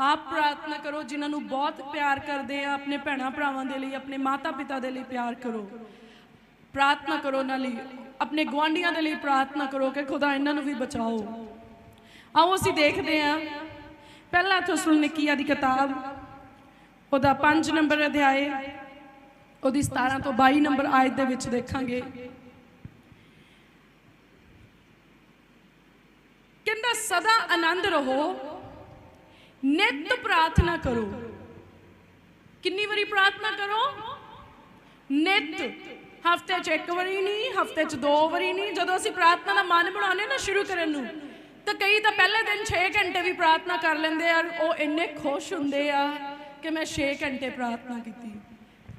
ਆਪ ਪ੍ਰਾਰਥਨਾ ਕਰੋ, ਜਿਨ੍ਹਾਂ ਨੂੰ ਬਹੁਤ ਪਿਆਰ ਕਰਦੇ ਆ, ਆਪਣੇ ਭੈਣਾਂ ਭਰਾਵਾਂ ਦੇ ਲਈ, ਆਪਣੇ ਮਾਤਾ ਪਿਤਾ ਦੇ ਲਈ ਪਿਆਰ ਕਰੋ। ਪ੍ਰਾਰਥਨਾ ਕਰੋ ਉਹਨਾਂ ਲਈ, ਆਪਣੇ ਗੁਆਂਢੀਆਂ ਦੇ ਲਈ ਪ੍ਰਾਰਥਨਾ ਕਰੋ ਕਿ ਖੁਦਾ ਇਹਨਾਂ ਨੂੰ ਵੀ ਬਚਾਓ। ਆਓ ਅਸੀਂ ਦੇਖਦੇ ਹਾਂ, ਪਹਿਲਾ ਥੈਸਲੋਨੀਕੀਆ ਦੀ ਕਿਤਾਬ, ਉਹਦਾ 5 ਨੰਬਰ ਅਧਿਆਏ, ਉਹਦੀ 17 ਤੋਂ 22 ਨੰਬਰ ਆਇਤ ਦੇ ਵਿੱਚ ਦੇਖਾਂਗੇ। ਕਹਿੰਦਾ, ਸਦਾ ਆਨੰਦ ਰਹੋ ਨਿਤ ਪ੍ਰਾਰਥਨਾ ਕਰੋ। ਕਿੰਨੀ ਵਾਰੀ ਪ੍ਰਾਰਥਨਾ ਕਰੋ? ਨਿਤ। ਹਫ਼ਤੇ 'ਚ ਇੱਕ ਵਾਰੀ ਨਹੀਂ, ਹਫ਼ਤੇ 'ਚ ਦੋ ਵਾਰੀ ਨਹੀਂ। ਜਦੋਂ ਅਸੀਂ ਪ੍ਰਾਰਥਨਾ ਦਾ ਮਨ ਬਣਾਉਂਦੇ ਨਾ ਸ਼ੁਰੂ ਕਰਨ ਨੂੰ, ਤਾਂ ਕਈ ਤਾਂ ਪਹਿਲੇ ਦਿਨ 6 ਘੰਟੇ ਵੀ ਪ੍ਰਾਰਥਨਾ ਕਰ ਲੈਂਦੇ ਆ, ਉਹ ਇੰਨੇ ਖੁਸ਼ ਹੁੰਦੇ ਆ ਕਿ ਮੈਂ 6 ਘੰਟੇ ਪ੍ਰਾਰਥਨਾ ਕੀਤੀ।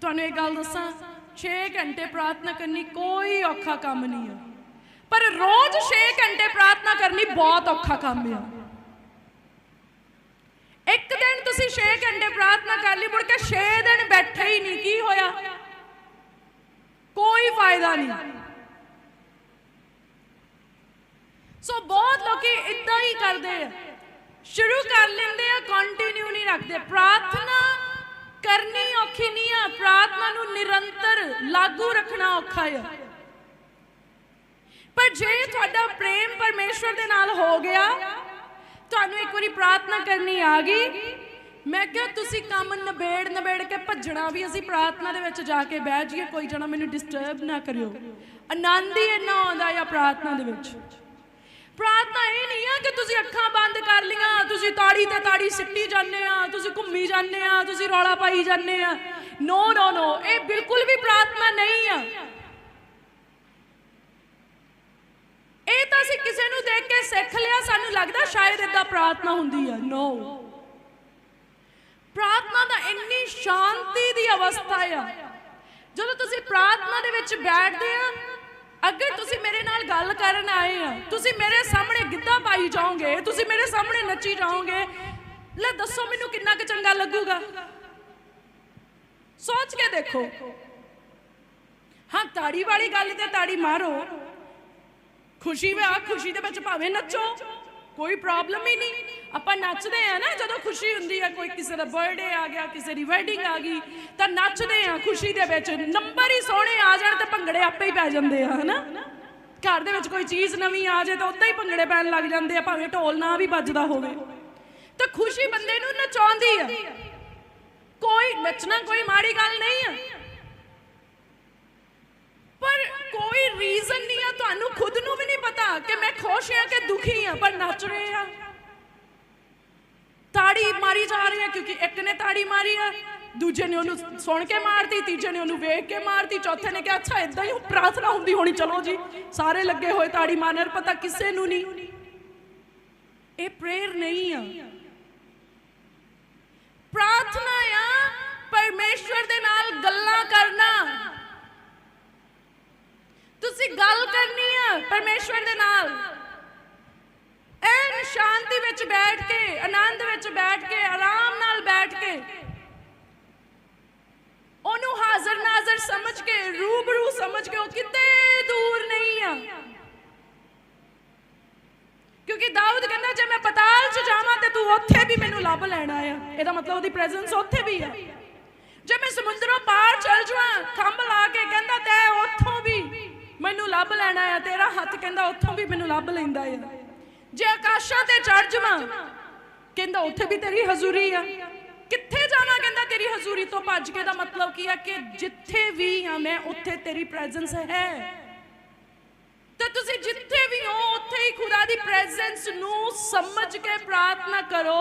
ਤੁਹਾਨੂੰ ਇਹ ਗੱਲ ਦੱਸਾਂ 6 ਘੰਟੇ ਪ੍ਰਾਰਥਨਾ ਕਰਨੀ ਕੋਈ ਔਖਾ ਕੰਮ ਨਹੀਂ ਆ। ਪਰ ਰੋਜ਼ 6 ਘੰਟੇ ਪ੍ਰਾਰਥਨਾ ਕਰਨੀ ਬਹੁਤ ਔਖਾ ਕੰਮ ਆ। ਇੱਕ ਦਿਨ ਤੁਸੀਂ 6 ਘੰਟੇ ਪ੍ਰਾਰਥਨਾ ਕਰ ਲਈ, ਮੁੜ ਕੇ 6 ਦਿਨ ਬੈਠੇ ਹੀ ਨਹੀਂ, ਕੀ ਹੋਇਆ? ਕੋਈ ਫਾਇਦਾ ਨਹੀਂ। ਸੋ ਬਹੁਤ ਲੋਕੀ ਇਦਾਂ ਹੀ ਕਰਦੇ ਆ। ਸ਼ੁਰੂ ਕਰ ਲੈਂਦੇ ਆ ਕੰਟੀਨਿਊ ਨਹੀਂ ਰੱਖਦੇ। ਪ੍ਰਾਰਥਨਾ ਕਰਨੀ ਔਖੀ ਨਹੀਂ ਆ, ਪ੍ਰਾਰਥਨਾ ਨੂੰ ਨਿਰੰਤਰ ਲਾਗੂ ਰੱਖਣਾ ਔਖਾ ਆ। ਪਰ ਜੇ ਤੁਹਾਡਾ ਪ੍ਰੇਮ ਪਰਮੇਸ਼ਵਰ ਦੇ ਨਾਲ ਹੋ ਗਿਆ ਤੁਹਾਨੂੰ ਇੱਕ ਵਾਰੀ ਪ੍ਰਾਰਥਨਾ ਕਰਨੀ ਆ ਗਈ। ਮੈਂ ਕਿਹਾ, ਤੁਸੀਂ ਕੰਮ ਨਿਬੇੜ ਨਿਬੇੜ ਕੇ ਭੱਜਣਾ ਵੀ, ਅਸੀਂ ਪ੍ਰਾਰਥਨਾ ਦੇ ਵਿੱਚ ਜਾ ਕੇ ਬਹਿ ਜਾਈਏ। ਕੋਈ ਜਣਾ ਮੈਨੂੰ ਡਿਸਟਰਬ ਨਾ ਕਰਿਓ। ਆਨੰਦ ਹੀ ਇੰਨਾ ਆਉਂਦਾ ਆ ਪ੍ਰਾਰਥਨਾ ਦੇ ਵਿੱਚ। ਪ੍ਰਾਰਥਨਾ ਇਹ ਨਹੀਂ ਆ ਕਿ ਤੁਸੀਂ ਅੱਖਾਂ ਬੰਦ ਕਰ ਲੀਆਂ, ਤੁਸੀਂ ਤਾੜੀ ਤੇ ਤਾੜੀ ਸਿੱਟੀ ਜਾਂਦੇ ਆ, ਤੁਸੀਂ ਘੁੰਮੀ ਜਾਂਦੇ ਆ, ਤੁਸੀਂ ਰੌਲਾ ਪਾਈ ਜਾਂਦੇ ਆ। ਨੋ ਨੋ ਨੋ ਇਹ ਬਿਲਕੁਲ ਵੀ ਪ੍ਰਾਰਥਨਾ ਨਹੀਂ ਆ। ਇਹ ਅਸੀਂ ਕਿਸੇ ਨੂੰ ਦੇਖ ਕੇ ਸਿੱਖ ਲਿਆ, ਸਾਨੂੰ ਲੱਗਦਾ ਸ਼ਾਇਦ ਇਦਾਂ ਪ੍ਰਾਰਥਨਾ ਹੁੰਦੀ ਆ। ਨੋ ਪ੍ਰਾਰਥਨਾ ਦਾ ਇੰਨੀ ਸ਼ਾਂਤੀ ਦੀ ਅਵਸਥਾ ਆ। ਜਦੋਂ ਤੁਸੀਂ ਪ੍ਰਾਰਥਨਾ ਦੇ ਵਿੱਚ ਬੈਠਦੇ ਆ, ਅਗਰ ਤੁਸੀਂ ਮੇਰੇ ਨਾਲ ਗੱਲ ਕਰਨ ਆਏ ਆ, ਤੁਸੀਂ ਮੇਰੇ ਸਾਹਮਣੇ ਗਿੱਧਾ ਪਾਈ ਜਾਓਗੇ, ਤੁਸੀਂ ਮੇਰੇ ਸਾਹਮਣੇ ਨੱਚੀ ਜਾਓਗੇ, ਲੈ ਦੱਸੋ ਮੈਨੂੰ ਕਿੰਨਾ ਕੁ ਚੰਗਾ ਲੱਗੂਗਾ। ਸੋਚ ਕੇ ਦੇਖੋ। ਹਾਂ, ਤਾੜੀ ਵਾਲੀ ਗੱਲ ਤੇ ਤਾੜੀ ਮਾਰੋ। ਖੁਸ਼ੀ ਵੇ ਆ ਖੁਸ਼ੀ ਦੇ ਵਿੱਚ ਭਾਵੇਂ ਨੱਚੋ, ਕੋਈ ਪ੍ਰੋਬਲਮ ਹੀ ਨਹੀਂ। ਆਪਾਂ ਨੱਚਦੇ ਆ ਨਾ, ਜਦੋਂ ਖੁਸ਼ੀ ਹੁੰਦੀ ਆ ਕੋਈ ਕਿਸੇ ਦਾ ਬਰਥਡੇ ਆ ਗਿਆ, ਕਿਸੇ ਦੀ ਵੈਡਿੰਗ ਆ ਗਈ, ਤਾਂ ਨੱਚਦੇ ਆ ਖੁਸ਼ੀ ਦੇ ਵਿੱਚ। ਨੰਬਰ ਹੀ ਸੋਹਣੇ ਆ ਜਾਣ ਤੇ ਭੰਗੜੇ ਆਪੇ ਹੀ ਪੈ ਜਾਂਦੇ ਆ, ਹਨਾ? ਘਰ ਦੇ ਵਿੱਚ ਕੋਈ ਚੀਜ਼ ਨਵੀਂ ਆ ਜਾਏ ਤਾਂ ਉਦਾਂ ਹੀ ਭੰਗੜੇ ਪੈਣ ਲੱਗ ਜਾਂਦੇ ਆ, ਭਾਵੇਂ ਢੋਲ ਨਾ ਵੀ ਵੱਜਦਾ ਹੋਵੇ। ਤਾਂ ਖੁਸ਼ੀ ਬੰਦੇ ਨੂੰ ਨਚਾਉਂਦੀ ਆ। ਕੋਈ ਨੱਚਣਾ ਕੋਈ ਮਾੜੀ ਗੱਲ ਨਹੀਂ ਆ। ਪਰ ਕੋਈ ਰੀਜ਼ਨ ਨਹੀਂ ਆ ਤੁਹਾਨੂੰ ਖੁਦ ਨੂੰ ਕਿ ਮੈਂ ਖੁਸ਼ ਹਾਂ ਕਿ ਦੁਖੀ ਹਾਂ, ਪਰ ਨੱਚ ਰਹੇ ਆ ਤਾੜੀ ਮਾਰੀ ਜਾ ਰਹੀ ਹੈ ਕਿਉਂਕਿ ਇੱਕ ਨੇ ਤਾੜੀ ਮਾਰੀ ਆ ਦੂਜੇ ਨੇ ਉਹਨੂੰ ਸੁਣ ਕੇ ਮਾਰਤੀ, ਤੀਜੇ ਨੇ ਉਹਨੂੰ ਵੇਖ ਕੇ ਮਾਰਤੀ, ਚੌਥੇ ਨੇ ਕਿਹਾ, ਅੱਛਾ ਇਦਾਂ ਹੀ ਪ੍ਰਾਰਥਨਾ ਹੁੰਦੀ ਹੋਣੀ, ਚਲੋ ਜੀ, ਸਾਰੇ ਲੱਗੇ ਹੋਏ ਤਾੜੀ ਮਾਰਨ ਪਤਾ ਕਿਸੇ ਨੂੰ ਨਹੀਂ। ਇਹ ਪ੍ਰੇਅਰ ਨਹੀਂ ਆ। ਪ੍ਰਾਰਥਨਾ ਆ, ਪਰਮੇਸ਼ਵਰ ਦੇ ਨਾਲ ਗੱਲਾਂ ਕਰਨਾ। ਤੁਸੀਂ ਗੱਲ ਕਰਨੀ ਪਰਮੇਸ਼ਵਰ ਦੇ ਨਾਲ। ਐਨ ਸ਼ਾਂਤੀ ਵਿੱਚ ਬੈਠ ਕੇ, ਆਨੰਦ ਵਿੱਚ ਬੈਠ ਕੇ, ਆਰਾਮ ਨਾਲ ਬੈਠ ਕੇ, ਉਹਨੂੰ ਹਾਜ਼ਰ ਨਾਜ਼ਰ ਸਮਝ ਕੇ, ਰੂਬਰੂ ਸਮਝ ਕੇ ਉਹ ਕਿਤੇ ਦੂਰ ਨਹੀਂ ਆ। ਕਿਉਂਕਿ ਦਾਊਦ ਕਹਿੰਦਾ, ਜੇ ਮੈਂ ਪਤਾਲ 'ਚ ਜਾਵਾਂ ਤੇ ਤੂੰ ਉੱਥੇ ਵੀ ਮੈਨੂੰ ਲੱਭ ਲੈਣਾ ਆ। ਇਹਦਾ ਮਤਲਬ ਉਹਦੀ ਪ੍ਰੈਜ਼ੈਂਸ ਉੱਥੇ ਵੀ ਆ। ਜੇ ਮੈਂ ਸਮੁੰਦਰੋਂ ਪਾਰ ਚਲ ਜਾਵਾਂ ਖੰਭ ਲਾ ਕੇ ਕਹਿੰਦਾ ਤੈ ਉੱਥੋਂ ਵੀ ਮੈਨੂੰ ਲੱਭ ਲੈਣਾ ਆ, ਤੇਰਾ ਹੱਥ ਕਹਿੰਦਾ ਉੱਥੋਂ ਵੀ ਮੈਨੂੰ ਲੱਭ ਲੈਂਦਾ ਆ। ਜੇ ਆਕਾਸ਼ਾਂ ਤੇ ਚੜ ਜਾਵਾਂ, ਕਹਿੰਦਾ ਉੱਥੇ ਵੀ ਤੇਰੀ ਹਜ਼ੂਰੀ ਆ। ਕਿੱਥੇ ਜਾਵਾਂ ਕਹਿੰਦਾ ਤੇਰੀ ਹਜ਼ੂਰੀ ਤੋਂ ਭੱਜ ਕੇ? ਦਾ ਮਤਲਬ ਕੀ ਆ ਕਿ ਜਿੱਥੇ ਵੀ ਆ ਮੈਂ, ਉੱਥੇ ਤੇਰੀ ਪ੍ਰੈਜ਼ੈਂਸ ਹੈ। ਤੇ ਤੁਸੀਂ ਜਿੱਥੇ ਵੀ ਹੋ, ਉੱਥੇ ਹੀ ਖੁਦਾ ਦੀ ਪ੍ਰੈਜ਼ੈਂਸ ਨੂੰ ਸਮਝ ਕੇ ਪ੍ਰਾਰਥਨਾ ਕਰੋ।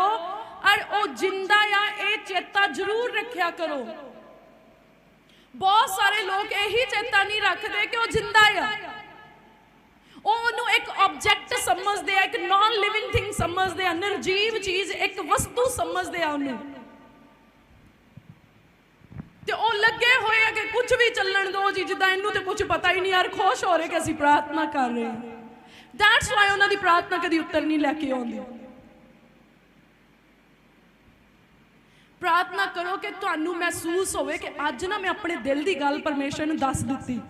ਔਰ ਉਹ ਜਿੰਦਾ ਆ, ਇਹ ਚੇਤਾ ਜ਼ਰੂਰ ਰੱਖਿਆ ਕਰੋ। ਬਹੁਤ ਸਾਰੇ ਲੋਕ ਇਹੀ ਚੇਤਾ ਨਹੀਂ ਰੱਖਦੇ ਕਿ ਉਹ ਜਿੰਦਾ ਆ। ਉਹ ਉਹਨੂੰ ਇੱਕ ਆਬਜੈਕਟ ਸਮਝਦੇ ਆ, ਇੱਕ ਨਾਨ ਲਿਵਿੰਗ ਥਿੰਗ ਸਮਝਦੇ ਆ, ਨਿਰਜੀਵ ਚੀਜ਼, ਇੱਕ ਵਸਤੂ ਸਮਝਦੇ ਆ ਉਹਨੂੰ। ਤੇ ਉਹ ਲੱਗੇ ਹੋਏ ਆ ਕਿ ਕੁਝ ਵੀ ਚੱਲਣ ਦੋ ਜੀ ਜਿੱਦਾਂ ਇਹਨੂੰ ਤੇ ਕੁਝ ਪਤਾ ਹੀ ਨਹੀਂ ਯਾਰ, ਖੁਸ਼ ਹੋ ਰਹੇ ਕਿ ਅਸੀਂ ਪ੍ਰਾਰਥਨਾ ਕਰ ਰਹੇ ਹਾਂ। ਦੈਟਸ ਵਾਈ ਉਹਨਾਂ ਦੀ ਪ੍ਰਾਰਥਨਾ ਕਦੀ ਉੱਤਰ ਨਹੀਂ ਲੈ ਕੇ ਆਉਂਦੀ। ਪ੍ਰਾਰਥਨਾ ਕਰੋ ਕਿ ਤੁਹਾਨੂੰ ਮਹਿਸੂਸ ਹੋਵੇ ਕਿ ਅੱਜ ਨਾ ਮੈਂ ਆਪਣੇ ਦਿਲ ਦੀ ਗੱਲ ਪਰਮੇਸ਼ਰ ਨੂੰ ਦੱਸ ਦਿੱਤੀ।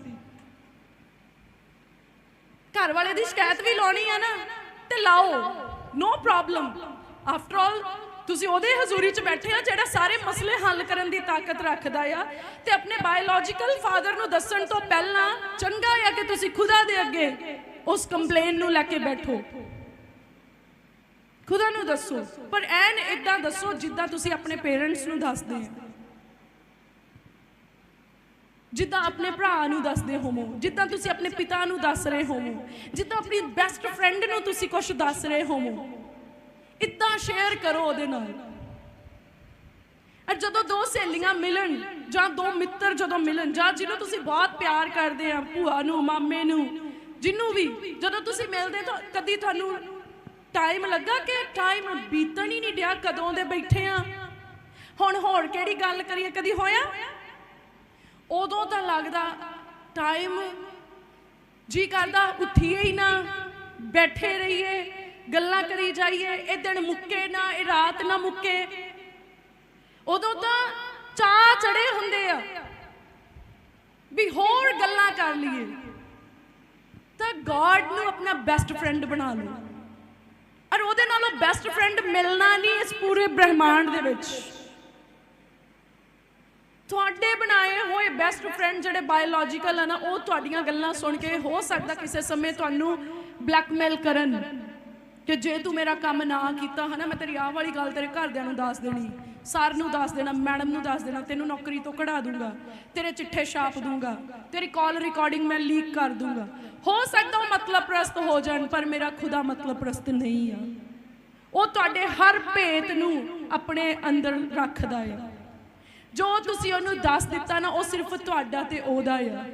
ਘਰ ਵਾਲੇ ਦੀ ਸ਼ਿਕਾਇਤ ਵੀ ਲਾਉਣੀ ਆ ਨਾ, ਤੇ ਲਾਓ। ਨੋ ਪ੍ਰੋਬਲਮ ਆਫਟਰ ਆਲ ਤੁਸੀਂ ਉਹਦੇ ਹਜ਼ੂਰੀ 'ਚ ਬੈਠੇ ਆ ਜਿਹੜਾ ਸਾਰੇ ਮਸਲੇ ਹੱਲ ਕਰਨ ਦੀ ਤਾਕਤ ਰੱਖਦਾ ਆ, ਤੇ ਆਪਣੇ ਬਾਇਓਲੋਜੀਕਲ ਫਾਦਰ ਨੂੰ ਦੱਸਣ ਤੋਂ ਪਹਿਲਾਂ ਚੰਗਾ ਆ ਕਿ ਤੁਸੀਂ ਖੁਦਾ ਦੇ ਅੱਗੇ ਉਸ ਕੰਪਲੇਨ ਨੂੰ ਲੈ ਕੇ ਬੈਠੋ। ਖੁਦਾ ਨੂੰ ਦੱਸੋ, ਪਰ ਐਨ ਇਦਾਂ ਦੱਸੋ ਜਿੱਦਾਂ ਤੁਸੀਂ ਆਪਣੇ ਪੇਰੈਂਟਸ ਨੂੰ ਦੱਸਦੇ ਆ। ਜਿੱਦਾਂ ਆਪਣੇ ਭਰਾ ਨੂੰ ਦੱਸਦੇ ਹੋਵੋ, ਜਿੱਦਾਂ ਤੁਸੀਂ ਆਪਣੇ ਪਿਤਾ ਨੂੰ ਦੱਸ ਰਹੇ ਹੋਵੋ, ਜਿੱਦਾਂ ਆਪਣੀ ਬੈਸਟ ਫਰੈਂਡ ਨੂੰ ਤੁਸੀਂ ਕੁਝ ਦੱਸ ਰਹੇ ਹੋਵੋ, ਇਦਾਂ ਸ਼ੇਅਰ ਕਰੋ ਉਹਦੇ ਨਾਲ। ਅਰ ਜਦੋਂ ਦੋ ਸਹੇਲੀਆਂ ਮਿਲਣ ਜਾਂ ਦੋ ਮਿੱਤਰ ਜਦੋਂ ਮਿਲਣ, ਜਾਂ ਜਿਹਨੂੰ ਤੁਸੀਂ ਬਹੁਤ ਪਿਆਰ ਕਰਦੇ ਆ, ਭੂਆ ਨੂੰ, ਮਾਮੇ ਨੂੰ, ਜਿਹਨੂੰ ਵੀ, ਜਦੋਂ ਤੁਸੀਂ ਮਿਲਦੇ ਤਾਂ ਕਦੀ ਤੁਹਾਨੂੰ ਟਾਈਮ ਲੱਗਾ ਕਿ ਟਾਈਮ ਬੀਤਣ ਹੀ ਨਹੀਂ ਡਿਆ, ਕਦੋਂ ਦੇ ਬੈਠੇ ਆ? ਹੁਣ ਹੋਰ ਕਿਹੜੀ ਗੱਲ ਕਰੀਏ, ਕਦੀ ਹੋਇਆ? ਉਦੋਂ ਤਾਂ ਲੱਗਦਾ ਟਾਈਮ ਜੀ ਕਰਦਾ, ਉੱਠੀਏ ਹੀ ਨਾ, ਬੈਠੇ ਰਹੀਏ, ਗੱਲਾਂ ਕਰੀ ਜਾਈਏ, ਇਹ ਦਿਨ ਮੁੱਕੇ ਨਾ, ਇਹ ਰਾਤ ਨਾ ਮੁੱਕੇ। ਉਦੋਂ ਤਾਂ ਚਾਹ ਚੜੇ ਹੁੰਦੇ ਆ ਵੀ ਹੋਰ ਗੱਲਾਂ ਕਰ ਲਈਏ। ਤਾਂ ਗੋਡ ਨੂੰ ਆਪਣਾ ਬੈਸਟ ਫਰੈਂਡ ਬਣਾ ਲਓ। ਔਰ ਉਹਦੇ ਨਾਲੋਂ ਬੈਸਟ ਫਰੈਂਡ ਮਿਲਣਾ ਨਹੀਂ ਇਸ ਪੂਰੇ ਬ੍ਰਹਿਮੰਡ ਦੇ ਵਿੱਚ। ਤੁਹਾਡੇ ਬਣਾਏ ਹੋਏ ਬੈਸਟ ਫਰੈਂਡ ਜਿਹੜੇ ਬਾਇਓਲੋਜੀਕਲ ਆ ਨਾ, ਉਹ ਤੁਹਾਡੀਆਂ ਗੱਲਾਂ ਸੁਣ ਕੇ ਹੋ ਸਕਦਾ ਕਿਸੇ ਸਮੇਂ ਤੁਹਾਨੂੰ ਬਲੈਕਮੇਲ ਕਰਨ ਕਿ ਜੇ ਤੂੰ ਮੇਰਾ ਕੰਮ ਨਾ ਕੀਤਾ, ਹਨਾ, ਮੈਂ ਤੇਰੀ ਆਹ ਵਾਲੀ ਗੱਲ ਤੇਰੇ ਘਰਦਿਆਂ ਨੂੰ ਦੱਸ ਦੇਣੀ, ਸਰ ਨੂੰ ਦੱਸ ਦੇਣਾ ਮੈਡਮ ਨੂੰ ਦੱਸ ਦੇਣਾ, ਤੈਨੂੰ ਨੌਕਰੀ ਤੋਂ ਕਢਾ ਦੂੰਗਾ, ਤੇਰੇ ਚਿੱਠੇ ਛਾਪ ਦੂੰਗਾ, ਤੇਰੀ ਕਾਲ ਰਿਕਾਰਡਿੰਗ ਮੈਂ ਲੀਕ ਕਰ ਦੂੰਗਾ। ਹੋ ਸਕਦਾ ਉਹ ਮਤਲਬ ਪ੍ਰਸਤ ਹੋ ਜਾਣ, ਪਰ ਮੇਰਾ ਖੁਦਾ ਮਤਲਬ ਪ੍ਰਸਤ ਨਹੀਂ ਆ। ਉਹ ਤੁਹਾਡੇ ਹਰ ਭੇਤ ਨੂੰ ਆਪਣੇ ਅੰਦਰ ਰੱਖਦਾ ਹੈ ਜੋ ਤੁਸੀਂ ਉਹਨੂੰ ਦੱਸ ਦਿੱਤਾ ਨਾ, ਉਹ ਸਿਰਫ ਤੁਹਾਡਾ ਤੇ ਉਹਦਾ ਆ।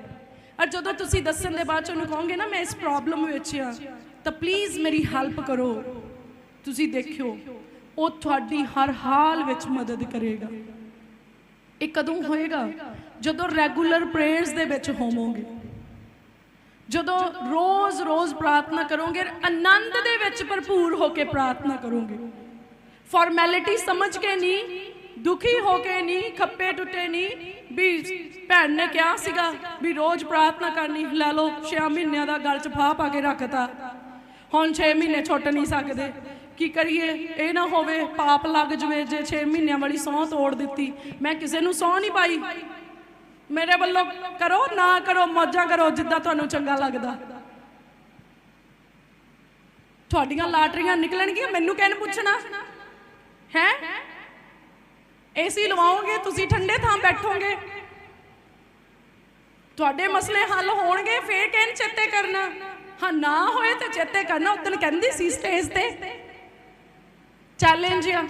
ਔਰ ਜਦੋਂ ਤੁਸੀਂ ਦੱਸਣ ਦੇ ਬਾਅਦ ਚ ਉਹਨੂੰ ਕਹੋਗੇ ਨਾ, ਮੈਂ ਇਸ ਪ੍ਰੋਬਲਮ ਵਿੱਚ ਆ, ਤਾਂ ਪਲੀਜ਼ ਮੇਰੀ ਹੈਲਪ ਕਰੋ। ਤੁਸੀਂ ਦੇਖਿਓ, ਉਹ ਤੁਹਾਡੀ ਹਰ ਹਾਲ ਵਿੱਚ ਮਦਦ ਕਰੇਗਾ। ਇਹ ਕਦੋਂ ਹੋਏਗਾ? ਜਦੋਂ ਰੈਗੂਲਰ ਪ੍ਰੇਅਰਸ ਦੇ ਵਿੱਚ ਹੋਵੋਗੇ। ਜਦੋਂ ਰੋਜ਼-ਰੋਜ਼ ਪ੍ਰਾਰਥਨਾ ਕਰੋਗੇ ਆਨੰਦ ਦੇ ਵਿੱਚ ਭਰਪੂਰ ਹੋ ਕੇ ਪ੍ਰਾਰਥਨਾ ਕਰੋਗੇ। ਫਾਰਮੈਲਿਟੀ ਸਮਝ ਕੇ ਨਹੀਂ ਦੁਖੀ ਹੋ ਕੇ ਨਹੀਂ, ਖੱਪੇ ਟੁੱਟੇ ਨਹੀਂ। ਵੀ ਭੈਣ ਨੇ ਕਿਹਾ ਸੀਗਾ ਵੀ ਰੋਜ਼ ਪ੍ਰਾਰਥਨਾ ਕਰਨੀ, ਲੈ ਲਓ 6 ਮਹੀਨਿਆਂ ਦਾ ਗਲ 'ਚ ਫਾਹ ਪਾ ਕੇ ਰੱਖਤਾ। ਹੁਣ 6 ਮਹੀਨੇ ਛੁੱਟ ਨਹੀਂ ਸਕਦੇ। ਕੀ ਕਰੀਏ? ਇਹ ਨਾ ਹੋਵੇ ਪਾਪ ਲੱਗ ਜਵੇ ਜੇ 6 ਮਹੀਨਿਆਂ ਵਾਲੀ ਸਹੁੰ ਤੋੜ ਦਿੱਤੀ। ਮੈਂ ਕਿਸੇ ਨੂੰ ਸਹੁੰ ਨਹੀਂ ਪਾਈ। ਮੇਰੇ ਵੱਲੋਂ ਕਰੋ, ਨਾ ਕਰੋ, ਮੌਜਾਂ ਕਰੋ, ਜਿੱਦਾਂ ਤੁਹਾਨੂੰ ਚੰਗਾ ਲੱਗਦਾ। ਤੁਹਾਡੀਆਂ ਲਾਟਰੀਆਂ ਨਿਕਲਣਗੀਆਂ? ਮੈਨੂੰ ਕਹਿਣ ਪੁੱਛਣਾ? ਹੈ? ਏਸੀ ਲਵਾਓਗੇ, ਤੁਸੀਂ ਠੰਡੇ ਥਾਂ ਬੈਠੋਗੇ। ਤੁਹਾਡੇ ਮਸਲੇ ਹੱਲ ਹੋਣਗੇ, ਫੇਰ ਕਿਹਨ ਚੇਤੇ ਕਰਨਾ। ਹਾਂ, ਨਾ ਹੋਏ ਤੇ ਚੇਤੇ ਕਰਨਾ ਉਦੋਂ ਕਹਿੰਦੀ ਸੀ ਸਟੇਜ ਤੇ। ਚੈਲੰਜ ਆ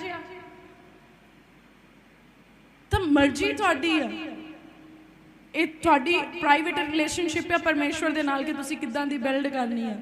ਤਾਂ ਮਰਜ਼ੀ ਤੁਹਾਡੀ ਆ। ਇਹ ਤੁਹਾਡੀ ਪ੍ਰਾਈਵੇਟ ਰਿਲੇਸ਼ਨਸ਼ਿਪ ਆ, ਪਰਮੇਸ਼ਵਰ ਦੇ ਨਾਲ ਕਿ ਤੁਸੀਂ ਕਿੱਦਾਂ ਦੀ ਬਿਲਡ ਕਰਨੀ ਆ।